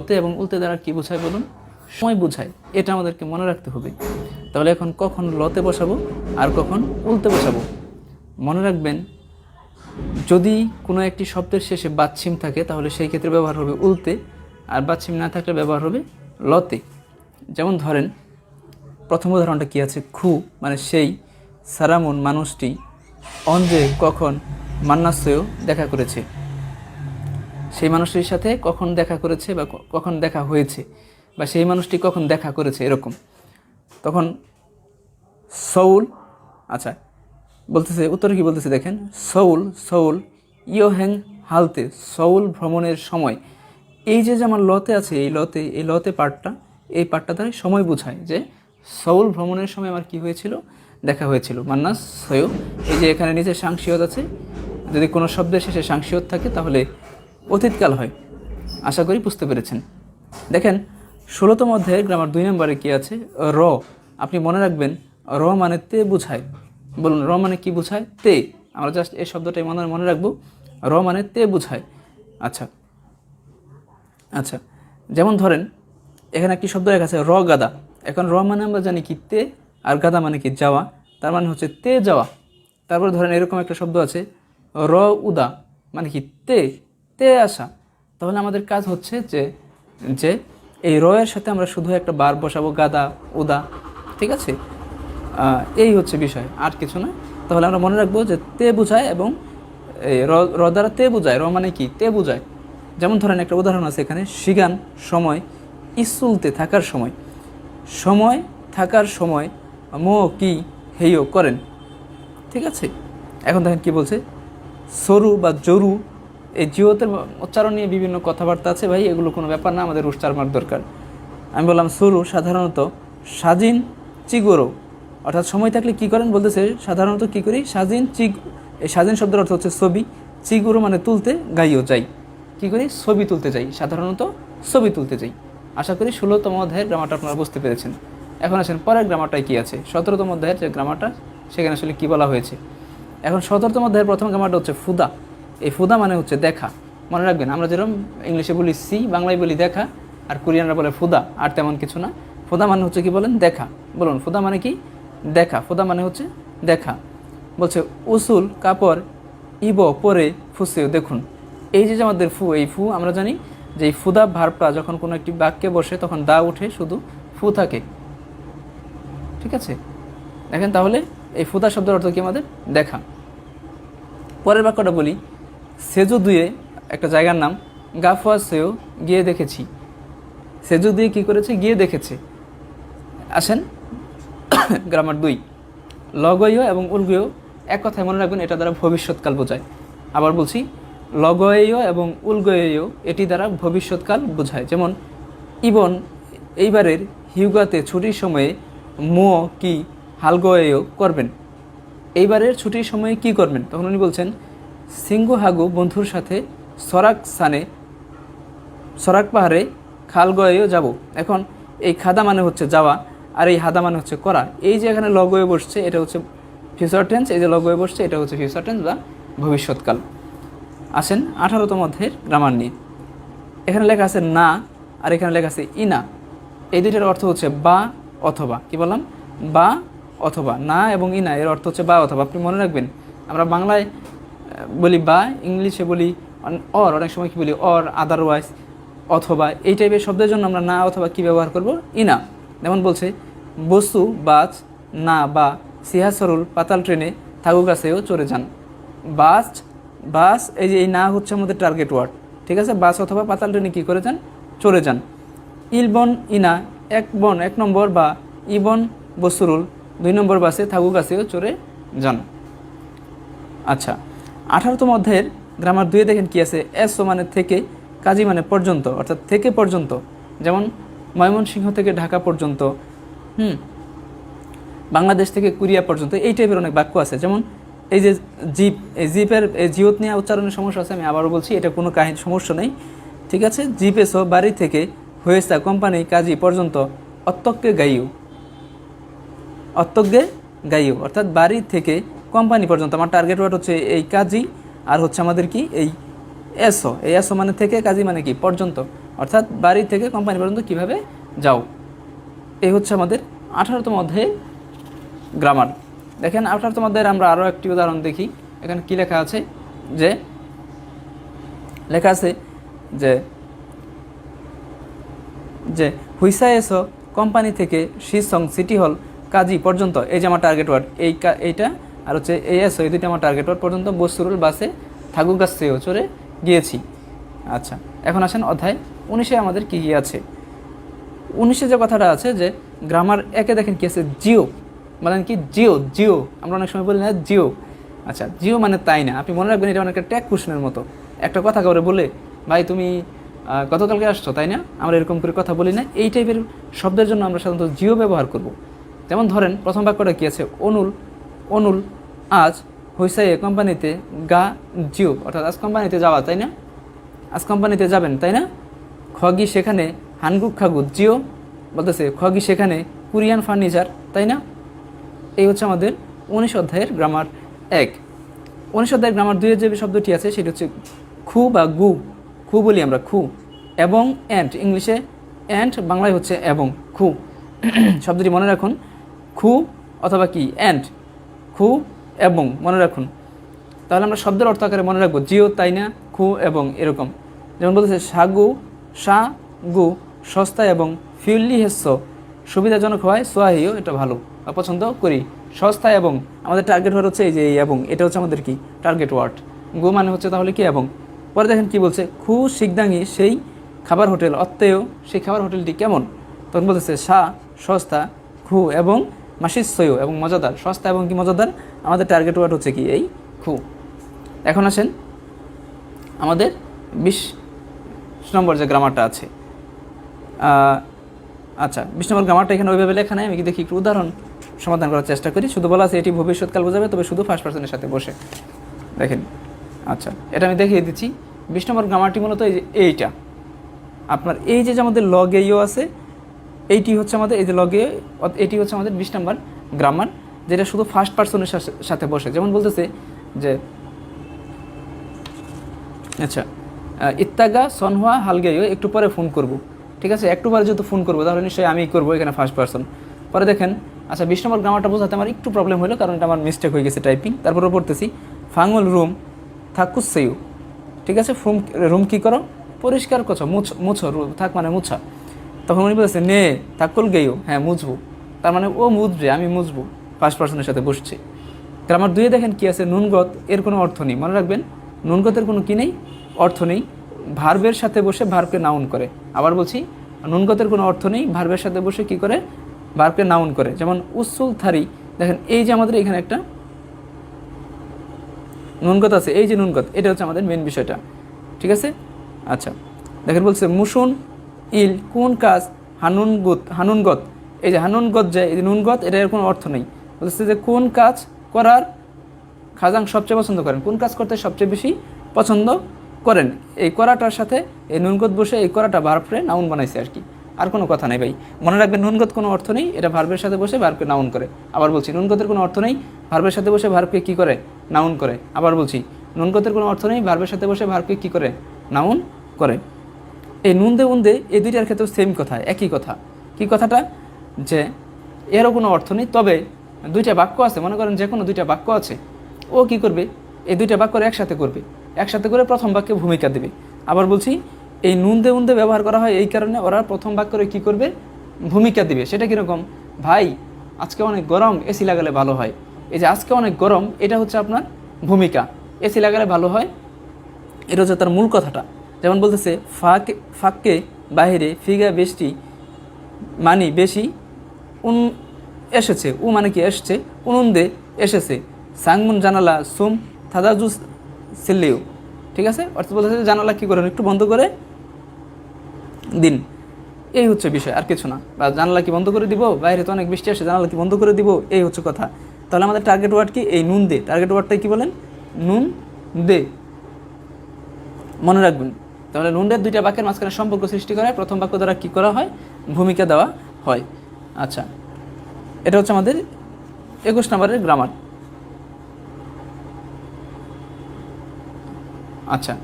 লতে এবং উল্তে দ্বারা কি বোঝায় বলুন? সময় বোঝায়। এটা আমাদেরকে মনে রাখতে হবে। তাহলে এখন কখন লতে বসাবো আর কখন উল্তে বসাবো? মনে রাখবেন, যদি কোনো একটি শব্দের শেষে বাচ্ছিম থাকে, তাহলে সেই ক্ষেত্রে ব্যবহার হবে উল্তে আর বাচ্ছিম না থাকলে ব্যবহার হবে লতে। যেমন ধরেন, প্রথম উদাহরণটা কি আছে? খু মানে সেই সারামুন মানুষটি অঞ্জে কখন মান্নাসেও দেখা করেছে। সেই মানুষটির সাথে কখন দেখা করেছে বা কখন দেখা হয়েছে বা সেই মানুষটি কখন দেখা করেছে এরকম। তখন সৌল আচ্ছা বলতেছে, উত্তরে কি বলতেছে দেখেন? সৌল সৌল ইয়োহেং হালতে, সৌল ভ্রমণের সময়। এই যে আমার লতে আছে, এই লতে এই লতে পার্টটা এই পার্টটা দ্বারা সময় বোঝায় যে সৌল ভ্রমণের সময় আমার কি হয়েছিল? দেখা হয়েছিল। মান্নাস সয়ো এই যে এখানে নিচে সাংসিয়ত আছে, যদি কোনো শব্দের শেষে সাংসিয়ত থাকে তাহলে অতীতকাল হয়। আশা করি বুঝতে পেরেছেন। দেখেন, ষোলোতম অধ্যায়ের গ্রামার দুই নম্বরে কি আছে? র। আপনি মনে রাখবেন, র মানে তে বুঝায়। বলুন, র মানে কি বোঝায়? তে। আমরা জাস্ট এই শব্দটাই মনে মনে রাখব। র মানে তে বুঝায়। আচ্ছা। আচ্ছা। যেমন ধরেন, এখানে একটি শব্দ লেখা আছে, র গাদা। এখন র মানে আমরা জানি কি তে, আর গাদা মানে কি যাওয়া। তার মানে হচ্ছে তে যাওয়া। তারপর ধরেন এরকম একটা শব্দ আছে, র উদা। মানে কি তে। তে আসা, তাহলে আমাদের কাজ হচ্ছে যে যে এই রয়ের সাথে আমরা শুধু একটা বার বসাবো, গাদা, উদা, ঠিক আছে? এই হচ্ছে বিষয়, আর কিছু না। তাহলে আমরা মনে রাখব যে তে বোঝায় এবং র দ্বারা তে বোঝায়, র মানে কি? তে বোঝায়। যেমন ধরেন একটা উদাহরণ আছে এখানে সিগান সময়, ইসুলতে থাকার সময়। সময় থাকার সময় মো, কি, হেয় করেন, ঠিক আছে? এখন দেখেন কি বলছে? সরু বা জরু এই জিওতের উচ্চারণ নিয়ে বিভিন্ন কথাবার্তা আছে ভাই, এগুলো কোনো ব্যাপার না, আমাদের উচ্চার মার্ক দরকার। আমি বললাম, সুরু সাধারণত সাজিন চিগোরো। অর্থাৎ সময় থাকলে কি করেন বলতেছে, সাধারণত কি করি? সাজিন চিগ, এই সাজিন শব্দের অর্থ হচ্ছে ছবি। চিগুরো মানে তুলতে, গাইও যাই। কি করি? ছবি তুলতে যাই, সাধারণত ছবি তুলতে যাই। আশা করি ষোলোতম অধ্যায়ের গ্রামারটা আপনারা বুঝতে পেরেছেন। এখন আসেন পরের গ্রামারটায় কি আছে? সতেরোতম অধ্যায়ের যে গ্রামারটা সেখানে আসলে কী বলা হয়েছে? এখন সতেরোতম অধ্যায়ের প্রথম গ্রামারটা হচ্ছে ফুদা। এই ফুদা মানে হচ্ছে দেখা। মনে রাখবেন, আমরা যেরকম ইংলিশে বলি সি, বাংলায় বলি দেখা, আর কোরিয়ানরা বলে ফুদা, আর তেমন কিছু না। ফুদা মানে হচ্ছে কি বলেন? দেখা। বলুন, ফুদা মানে কি? দেখা। ফুদা মানে হচ্ছে দেখা। বলছে, উসুল, কাপড়, ইব, পরে ফুসেও দেখুন। এই যে আমাদের ফু, এই ফু, আমরা জানি যে এই ফুদা ভার্বটা যখন কোনো একটি বাক্যে বসে, তখন দা উঠে, শুধু ফু থাকে। ঠিক আছে? দেখেন তাহলে এই ফুদা শব্দের অর্থ কি আমাদের? দেখা। পরের বাক্যটা বলি সেজু দুয়ে একটা জায়গার নাম গাফুয়া সেও গিয়ে দেখেছি। সেজু দুয়ে কী করেছে? গিয়ে দেখেছে। আসেন, গ্রামার দুই। লগয় এবং উলগয় এক কথায় মনে রাখবেন, এটা দ্বারা ভবিষ্যৎকাল বোঝায়। আবার বলছি লগয় এবং উলগয় এটি দ্বারা ভবিষ্যৎকাল বোঝায়। যেমন, ইবন এইবারের হিউগাতে ছুটির সময়ে মো কি হালগয়েও করবেন? এইবারের ছুটির সময়ে কি করবেন? তখন উনি বলছেন সিংহু হাগু বন্ধুর সাথে সরাক সানে, সরাক পাহাড়ে খালগয়েও যাব। এখন এই খাদা মানে হচ্ছে যাওয়া, আর এই হাদা মানে হচ্ছে করা। এই যে এখানে লগয়ে বসছে, এটা হচ্ছে ফিউচার টেন্স এই যে লগয়ে বসছে, এটা হচ্ছে ফিউচার টেন্স বা ভবিষ্যৎকাল। আসেন আঠারোতম অধ্যায়ের গ্রামার নিয়ে। এখানে লেখা আছে না, আর এখানে লেখা আছে ইনা। এই দুইটার অর্থ হচ্ছে বা অথবা। কি বললাম? বা অথবা। না এবং ইনা, এর অর্থ হচ্ছে বা অথবা। আপনি মনে রাখবেন, আমরা বাংলায় বলি বা ইংলিশে বলি অর অনেক সময় কি বলি অর আদারওয়াইজ অথবা এই টাইপের শব্দের জন্য আমরা না অথবা কি ব্যবহার করব? ইনা। যেমন বলছে, বস্তু, বাস, না বা সিহা সরুল পাতাল ট্রেনে থাকুক কাছেও চড়ে যান। বাস বাস, এই যে এই না হচ্ছে আমাদের টার্গেট ওয়ার্ড ঠিক আছে? বাস অথবা পাতাল ট্রেনে কী করে যান? চড়ে যান। ইলবন ইনা, এক বন, এক নম্বর বা ইবন বসুরুল দুই নম্বর বাসে থাকুক কাছেও চড়ে যান। আচ্ছা। আঠারোতম অধ্যায়ের গ্রামার দুয়ে দেখেন কি আছে? এস মানে থেকে কাজী মানে পর্যন্ত, অর্থাৎ থেকে পর্যন্ত। যেমন ময়মনসিংহ থেকে ঢাকা পর্যন্ত, হুম, বাংলাদেশ থেকে কুরিয়া পর্যন্ত, এই টাইপের অনেক বাক্য আছে। যেমন এই যে জিপ এই জিপের এই জিওত নিয়ে উচ্চারণের সমস্যা আছে, আমি আবারও বলছি, এটা কোনো কাহিনী সমস্যা নেই। ঠিক আছে? জিপ এসো বাড়ি থেকে হয়েছে কোম্পানি কাজী পর্যন্ত অত্যক্কে গাইও অত্যজ্ঞে গাইও অর্থাৎ বাড়ি থেকে কোম্পানি পর্যন্ত। আমার টার্গেট ওয়ার্ড হচ্ছে এই কাজী, আর হচ্ছে আমাদের কি? এই এসো এই এসো মানে থেকে কাজী মানে কি? পর্যন্ত। অর্থাৎ বাড়ি থেকে কোম্পানি পর্যন্ত কীভাবে যাও? এই হচ্ছে আমাদের আঠারোতম অধ্যায়ের গ্রামার দেখেন, আঠারোতম অধ্যায়ের আমরা আরও একটি উদাহরণ দেখি। এখানে কি লেখা আছে? যে, লেখা আছে যে যে, হুইসা এসো কোম্পানি থেকে শিসং সিটি হল কাজী পর্যন্ত। এই যে আমার টার্গেট ওয়ার্ড এই এইটা আর হচ্ছে এই এসো এই দুইটা আমার টার্গেট ওয়ার্ড পর্যন্ত বসুরুল বাসে থাকুক গাছেও চড়ে গিয়েছি। আচ্ছা এখন আসেন অধ্যায় উনিশে আমাদের কী কী আছে? উনিশে যে কথাটা আছে যে গ্রামার একে দেখেন কী আছে? জিও মানে কি? জিও জিও আমরা অনেক সময় বলি না জিও আচ্ছা জিও মানে তাই না? আপনি মনে রাখবেন এটা অনেকটা ট্যাগ কুশনের মতো। একটা কথা করে বলে, ভাই, তুমি গতকালকে আসছো, তাই না? আমরা এরকম করে কথা বলি না। এই টাইপের শব্দের জন্য আমরা সাধারণত জিও ব্যবহার করব। যেমন ধরেন, প্রথম বাক্যটা কী আছে? অনুল অনুল, আজ হইসাইয়ে কোম্পানিতে গা জিও, অর্থাৎ আজ কোম্পানিতে যাওয়া, তাই না? আজ কোম্পানিতে যাবেন, তাই না? খগি সেখানে হানগুক খাগুত জিও বলতেছে, খগি সেখানে কোরিয়ান ফার্নিচার, তাই না? এই হচ্ছে আমাদের উনিশ অধ্যায়ের গ্রামার এক। উনিশ অধ্যায়ের গ্রামার দুইয়ের যে শব্দটি আছে, সেটি হচ্ছে খু বা গু। খু বলি আমরা, খু। এবং অ্যান্ড ইংলিশে অ্যান্ড বাংলায় হচ্ছে এবং, খু। শব্দটি মনে রাখুন, খু অথবা কি অ্যান্ড খু এবং মনে রাখুন। তাহলে আমরা শব্দের অর্থ আকারে মনে রাখব। জিও, তাই না? খু এবং এরকম। যেমন বলতেছে, সাগু, সা, গু, সস্তা এবং ফিউলি হেস্য সুবিধাজনক হয় সোয়াহিও এটা ভালো। বা পছন্দ করি। সস্তা এবং আমাদের টার্গেট ওয়ার্ড হচ্ছে এই যে এবং। এটা হচ্ছে আমাদের কি? টার্গেট ওয়ার্ড গু মানে হচ্ছে তাহলে কি এবং? পরে দেখেন কি বলছে, খু শিকদাঙ্গি সেই খাবার হোটেল। অত্তেয় সেই খাবার হোটেলটি কেমন? তখন বলতেছে, সা, সস্তা, খু এবং মাসিসয় এবং মজাদার, সস্তা এবং কি মজাদার? আমাদের টার্গেট ওয়ার্ড হচ্ছে কি? এই খু। এখন আসেন আমাদের বিশ নম্বর যে গ্রামারটা আছে। আচ্ছা বিশ নম্বর গ্রামারটা এখানে ওইভাবে লেখা নেই, আমি কি দেখি একটু উদাহরণ সমাধান করার চেষ্টা করি। শুধু বলা আছে এটি ভবিষ্যৎকাল বোঝাবে, তবে শুধু ফার্স্ট পার্সনের সাথে বসে। দেখেন আচ্ছা এটা আমি দেখিয়ে দিচ্ছি। বিশ নম্বর গ্রামারটি মূলত এই যে এইটা। আপনার এই যে আমাদের লগেইও আছে এইটি হচ্ছে আমাদের, এই যে লগে এটি হচ্ছে আমাদের বিশ নাম্বার গ্রামার যেটা শুধু ফার্স্ট পার্সনের সাথে বসে। যেমন বলতেছে যে আচ্ছা ইত্তাগা সনহুয়া হালগেও একটু পরে ফোন করব। ঠিক আছে? একটু পরে যেহেতু ফোন করব, তাহলে নিশ্চয়ই আমি করব এখানে ফার্স্ট পার্সন পরে দেখেন আচ্ছা বিশ নম্বর গ্রামারটা বোঝাতে আমার একটু প্রবলেম হলো, কারণ এটা আমার মিস্টেক হয়ে গেছে টাইপিং তারপরে পড়তেছি ফাঙ্গল রুম থাকুসেইউ ঠিক আছে? রুম রুম কী করো? পরিষ্কার করছ, মুছ, মুছো থাক মানে মুছা। তখন উনি বলেছে নে থাকুল গেইও হ্যাঁ মুছবো। তার মানে ও মুছবে, আমি মুছবো। ফার্স্ট পার্সনের সাথে বসছে। আমার দুয়ে দেখেন কি আছে, নুনগত, এর কোনো অর্থ নেই। মনে রাখবেন, নুনগতের কোনো কী নেই? অর্থ নেই। ভার্বের সাথে বসে ভার্বকে নাউন করে। আবার বলছি, নুনগতের কোনো অর্থ নেই, ভার্বের সাথে বসে কি করে? ভার্বকে নাউন করে। যেমন, উসুল থারি। দেখেন, এই যে আমাদের এখানে একটা নুনগত আছে, এই যে নুনগত, এটা হচ্ছে আমাদের মেন বিষয়টা। ঠিক আছে? আচ্ছা। দেখেন বলছে, মুসুন ইল, কোন কাজ? হানুনগুত হানুনগত এই যে হানুনগত যে, এই নুনগত এটার কোনো অর্থ নেই। বলছে যে কোন কাজ করার খাজাং সবচেয়ে পছন্দ করেন? কোন কাজ করতে সবচেয়ে বেশি পছন্দ করেন? এই করাটার সাথে এই নুনগত বসে এই করাটা ভার্বরে নাউন বানাইছে আর কি। আর কোনো কথা নেই ভাই। মনে রাখবেন নুনগত কোনো অর্থ নেই, এটা ভার্বের সাথে বসে ভার্বকে নাউন করে। আবার বলছি নুনগতের কোনো অর্থ নেই ভার্বের সাথে বসে ভার্বকে কী করে? নাউন করে। আবার বলছি নুনগতের কোনো অর্থ নেই ভার্বের সাথে বসে ভার্বকে কী করে? নাউন করে। এই নুন দে উন্দে এই দুইটার ক্ষেত্রে সেম কথা, একই কথা। কি কথাটা? যে এরও কোনো অর্থ নেই, তবে দুইটা বাক্য আছে, মনে করেন যে কোনো দুইটা বাক্য আছে, ও কি করবে? এই দুইটা বাক্য একসাথে করবে। একসাথে করে প্রথম বাক্যে ভূমিকা দেবে। আবার বলছি, এই নুন দে উন্দে ব্যবহার করা হয় এই কারণে ওরা প্রথম বাক্যরে কি করবে? ভূমিকা দিবে। সেটা কীরকম? ভাই, আজকে অনেক গরম এসি লাগালে ভালো হয়। এই যে আজকে অনেক গরম, এটা হচ্ছে আপনার ভূমিকা। এসি লাগালে ভালো হয়? এটা হচ্ছে তার মূল কথাটা। যেমন বলতেছে, ফাঁক ফাঁককে বাহিরে ফিগা বেশটি মানি বেশি উন এসেছে। উ মানে কি এসছে? উনুন্দে এসেছে। সাংমুন জানালা, সুম থাদাজুস সিল্লিও ঠিক আছে? অর্থাৎ বলতেছে জানালা কী করেন? একটু বন্ধ করে দিন। এই হচ্ছে বিষয়, আর কিছু না। বা জানালা কি বন্ধ করে দিব? বাইরে তো অনেক বৃষ্টি আসে, জানালা কি বন্ধ করে দিব? এই হচ্ছে কথা। তাহলে আমাদের টার্গেট ওয়ার্ড কি? এই নুন দে। টার্গেট ওয়ার্ডটাই কি বলেন? নুন দে। মনে রাখবেন। তাহলে নুনদের দুইটা বাক্যের মাঝখানে সম্পর্ক সৃষ্টি করে প্রথম বাক্য দ্বারা কী করা হয়? ভূমিকা দেওয়া হয়। আচ্ছা। এটা হচ্ছে আমাদের একুশ নম্বরের গ্রামার আচ্ছা।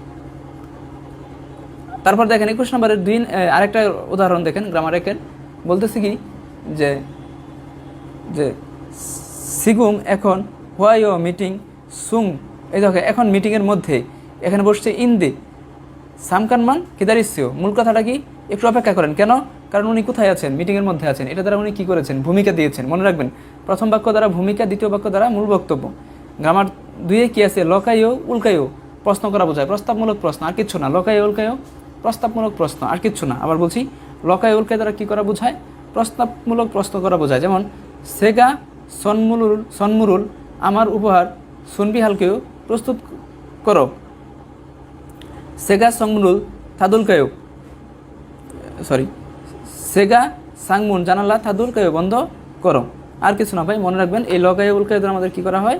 তারপর দেখেন, একুশ নম্বরের দুই আরেকটা উদাহরণ দেখেন গ্রামার একের। বলতেছি কি? যে যে, সিগুম এখন হোয়াই ও মিটিং সুং। এই দেখো, এখন মিটিংয়ের মধ্যে এখানে বসছে ইন্দি। সামকানমান কেদারিসিও মূল কথাটা কি? একটু অপেক্ষা করেন। কেন? কারণ উনি কোথায় আছেন? মিটিংয়ের মধ্যে আছেন। এটা দ্বারা উনি কী করেছেন? ভূমিকা দিয়েছেন। মনে রাখবেন, প্রথম বাক্য দ্বারা ভূমিকা, দ্বিতীয় বাক্য দ্বারা মূল বক্তব্য। গ্রামার দুইয়ে কি আছে? লকাইও উল্কাইও প্রশ্ন করা বোঝায়। প্রস্তাবমূলক প্রশ্ন, আর কিচ্ছু না। লকাইও উল্কাইও প্রস্তাবমূলক প্রশ্ন, আর কিচ্ছু না। আবার বলছি লকাই উল্কাই দ্বারা কী করা বোঝায়? প্রস্তাবমূলক প্রশ্ন করা বোঝায়। যেমন, সেগা সন্মুরুল সন্মুরুল, আমার উপহার সুনবি হালকেও প্রস্তুত করো। সেগা সংমুরুল থাদুল কায়ো সরি সেগা সাংমুন জানালা থাদুল কায়ো বন্ধ করো। আর কিছু না ভাই, মনে রাখবেন, এই লগায় উল্কায় দ্বারা আমাদের কী করা হয়?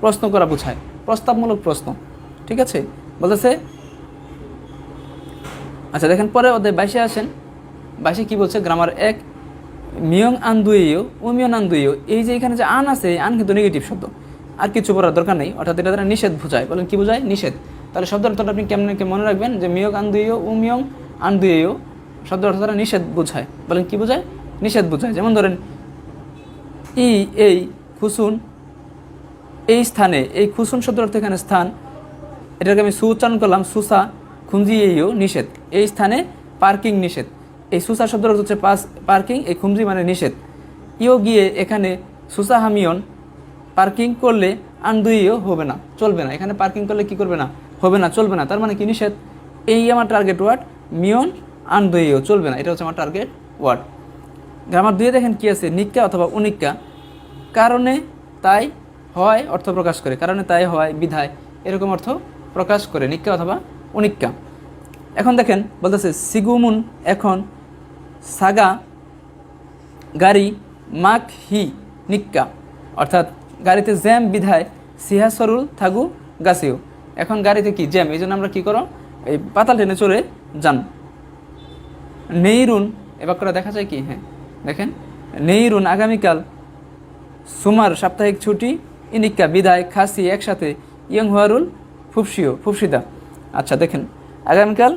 প্রশ্ন করা বোঝায়। প্রস্তাবমূলক প্রশ্ন। ঠিক আছে? বলতেছে আচ্ছা দেখেন, পরে অধ্যায় বাইশে আসেন। বাইশে কি বলছে? গ্রামার এক, মিয়ং আন দুইও ও মিয়ন আন দুইও এই যে এখানে যে আন আছে আন কিন্তু নেগেটিভ শব্দ। আর কিছু পড়ার দরকার নেই। অর্থাৎ এটা তারা নিষেধ বোঝায়। বলেন কি বোঝায়? নিষেধ। তাহলে শব্দ অর্থটা আপনি কেমন মনে রাখবেন? যে মিয়ং আন দুইও ও মিয়ং শব্দ অর্থ দ্বারা নিষেধ বোঝায়। বলেন, কি বোঝায়? নিষেধ বোঝায়। যেমন ধরেন, ই, এই, খুসুন, এই স্থানে, এই খুসুন শব্দ অর্থ এখানে স্থান। এটাকে আমি সুউচ্চারণ করলাম সুসা খুঞ্জিয়েও নিষেধ। এই স্থানে পার্কিং নিষেধ। এই সুসা শব্দ অর্থ হচ্ছে পাস, পার্কিং, এই খুমজি মানে নিষেধ। ইও গিয়ে এখানে সুসা হামিয়ন, পার্কিং করলে আন্দুইও হবে না, চলবে না। এখানে পার্কিং করলে কি করবে না? হবে না, চলবে না। তার মানে কি নিষেধ? এই আমার টার্গেট ওয়ার্ড মিয়ন আন্দুইও চলবে না, এটা হচ্ছে আমার টার্গেট ওয়ার্ড গ্রামার দুয়ে দেখেন কি আছে? নিক্কা অথবা উনিক্কা কারণে তাই হয় অর্থ প্রকাশ করে। কারণে তাই হয়, বিধায়। এরকম অর্থ প্রকাশ করে নিক্কা অথবা উনিক্কা এখন দেখেন, বলতেছে, সিগুমুন, এখন সাগা, গাড়ি, মাক, হি নিক্কা অর্থাৎ গাড়িতে জ্যাম, বিধায় সিহাসরুল থাগু, গাছিও। এখন গাড়িতে কি জ্যাম এই জন্য আমরা কী করো? এই পাতাল ট্রেনে চড়ে যান। নেইরুন এ বাক্যটা দেখা যায় কি? হ্যাঁ দেখেন। নেইরুন আগামীকাল সুমার সাপ্তাহিক ছুটি, ইনিক্কা বিদায়, খাসি একসাথে, ইয়ং হুয়ারুল ফুফসিও ফুফসিদা আচ্ছা দেখেন, আগামীকাল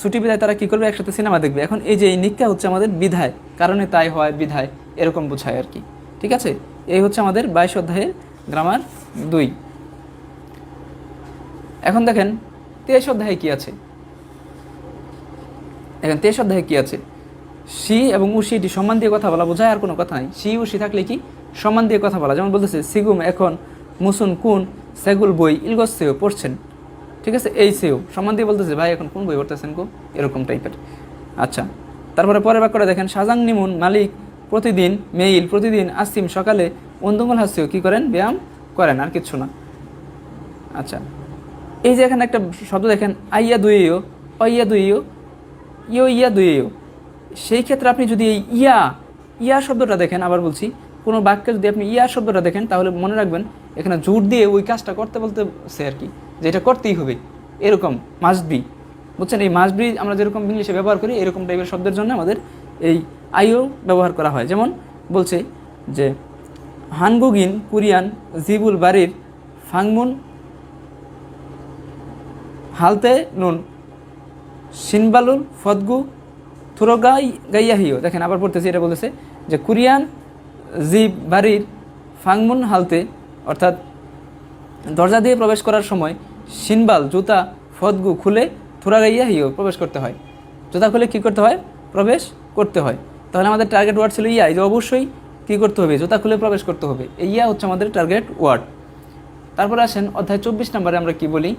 ছুটি বিদায় তারা কী করবে? একসাথে সিনেমা দেখবে। এখন এই যে এই নিক্কা হচ্ছে আমাদের বিধায়, কারণে তাই হয় বিধায়, এরকম বোঝায় আর কি। ঠিক আছে? এই হচ্ছে আমাদের বাইশ অধ্যায়ের গ্রামার দুই। এখন দেখেন, তেইশ অধ্যায়ে কি আছে? এখন তেইশ অধ্যায়ে কি আছে? সি এবং উশি এটি সম্মান দিয়ে কথা বলা বোঝায় আর কোনো কথা নাই। সি উশি থাকলে কি? সম্মান দিয়ে কথা বলা। যেমন বলতেছে, সিগুম এখন মুসুন কুন সেগুল বই ইলগস সেও পড়ছেন। ঠিক আছে? এই সেও। সম্মান দিয়ে বলতেছে, ভাই, এখন কোন বই পড়তেছেন গো? এরকম টাইপের। আচ্ছা তারপরে পরের বাক্যটা দেখেন, সাজাং নিমুন মালিক প্রতিদিন মেইল, প্রতিদিন আসিম সকালে অন্দুমল হাসিও কী করেন? ব্যায়াম করেন, আর কিচ্ছু না। আচ্ছা এই যে এখানে একটা শব্দ দেখেন, আইয়া দুইও অইয়া দুইও ইয়ো ইয়া দুইও সেই ক্ষেত্রে আপনি যদি এই ইয়া ইয়া শব্দটা দেখেন, আবার বলছি, কোনো বাক্যে যদি আপনি ইয়া শব্দটা দেখেন, তাহলে মনে রাখবেন এখানে জোর দিয়ে ওই কাজটা করতে বলতে সে আর কি, যে এটা করতেই হবে। এরকম মাস্ট বি বুঝছেন? এই মাস্ট বি আমরা যেরকম ইংলিশে ব্যবহার করি, এরকম টাইপের শব্দের জন্য আমাদের এই আইও ব্যবহার করা হয়। যেমন বলছে যে হানগুগিন কুরিয়ান জিবুল বাড়ির ফাংমুন হালতে নুন সিনবালুল ফদগু, থুরগাই গাইয়াহিও। দেখেন, আবার পড়তেছি, এটা বলতেছে যে কুরিয়ান জি বাড়ির ফাংমুন হালতে, অর্থাৎ দরজা দিয়ে প্রবেশ করার সময় সিনবাল, জুতা, ফদগু খুলে থুরাগাইয়া হিও প্রবেশ করতে হয়। জুতা খুলে কী করতে হয়? প্রবেশ করতে হয়। তাহলে আমাদের টার্গেট ওয়ার্ড ছিল ইয়া। যে অবশ্যই কী করতে হবে? জুতা খুলে প্রবেশ করতে হবে। ইয়া হচ্ছে আমাদের টার্গেট ওয়ার্ড তারপরে আসেন অধ্যায় চব্বিশ নম্বরে আমরা কি বলি?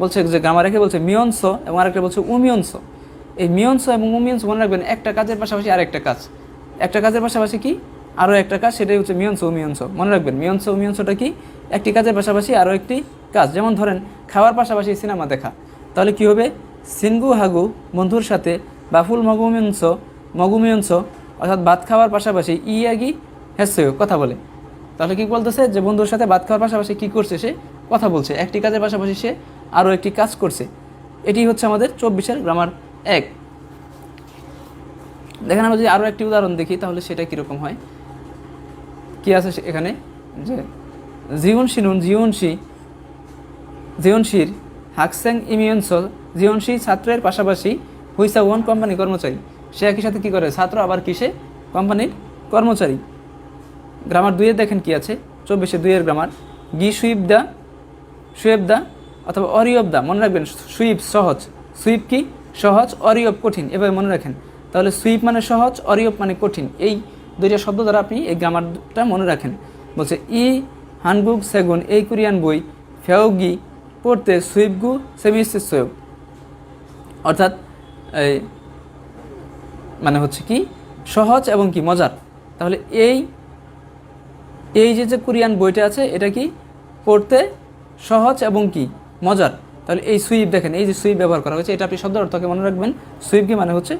বলছে যে গ্রামার রেখে বলছে মিয়ন্স এবং আরেকটা বলছে উমিয়ন্স। এই মিয়ন্স এবং উমিয়ন্স মনে রাখবেন একটা কাজের পাশাপাশি আরেকটা কাজ। একটা কাজের পাশাপাশি কি? আরও একটা কাজ, সেটাই হচ্ছে মিয়ন্স, উমিয়ন্স। মনে রাখবেন, মিয়ন্স, উমিয়ন্সটা কি? একটি কাজের পাশাপাশি আরও একটি কাজ। যেমন ধরেন, খাওয়ার পাশাপাশি সিনেমা দেখা। তাহলে কি হবে? সিনগু হাগু বন্ধুর সাথে বাফুল মগুমিয়ন্স মগুমিয়ন্স অর্থাৎ ভাত খাওয়ার পাশাপাশি ইয়াগি হেসেও কথা বলে। তাহলে কি বলতেছে? যে বন্ধুর সাথে ভাত খাওয়ার পাশাপাশি কি করছে সে? কথা বলছে। একটি কাজের পাশাপাশি সে আরও একটি কাজ করছে। এটি হচ্ছে আমাদের চব্বিশের গ্রামার এক। দেখেন আমরা যদি আরও একটি উদাহরণ দেখি, তাহলে সেটা কীরকম হয়? কি আছে এখানে? যে জীবন শিনুন জীবনশী, জীবনশীর হাকসেং ইমিয়ন্স জীবনশী ছাত্রের পাশাপাশি হুইসা ওয়ান কোম্পানি কর্মচারী। সে একই সাথে কী করে? ছাত্র আবার কিসে? কোম্পানির কর্মচারী। গ্রামার দুইয়ে দেখেন কি আছে? চব্বিশে দুইয়ের গ্রামার। গি সুইপ দা সুইপ দা অথবা অরিয়ব দা মনে রাখবেন সুইপ সহজ। সুইপ কি? সহজ, অরিয়ব, কঠিন, এভাবে মনে রাখেন। তাহলে সুইপ মানে সহজ, অরিয়ব মানে কঠিন। এই দুইটা শব্দ দ্বারা আপনি এই গ্রামারটা মনে রাখেন। বলছে, ই হানগুক সেগুন, এই কোরিয়ান বই ফেওগি পড়তে সুইপগু সেমিস্টার সোয়েব। অর্থাৎ, এই মানে হচ্ছে কি? সহজ এবং কি? মজার। তাহলে এই এই যে যে কোরিয়ান বইটা আছে, এটা কি? পড়তে সহজ এবং কি? মজার। তাহলে এই সুইপ দেখেন, এই যে সুইপ ব্যবহার করা হয়েছে, এটা আপনি শব্দ অর্থকে মনে রাখবেন। সুইপ কি মানে হচ্ছে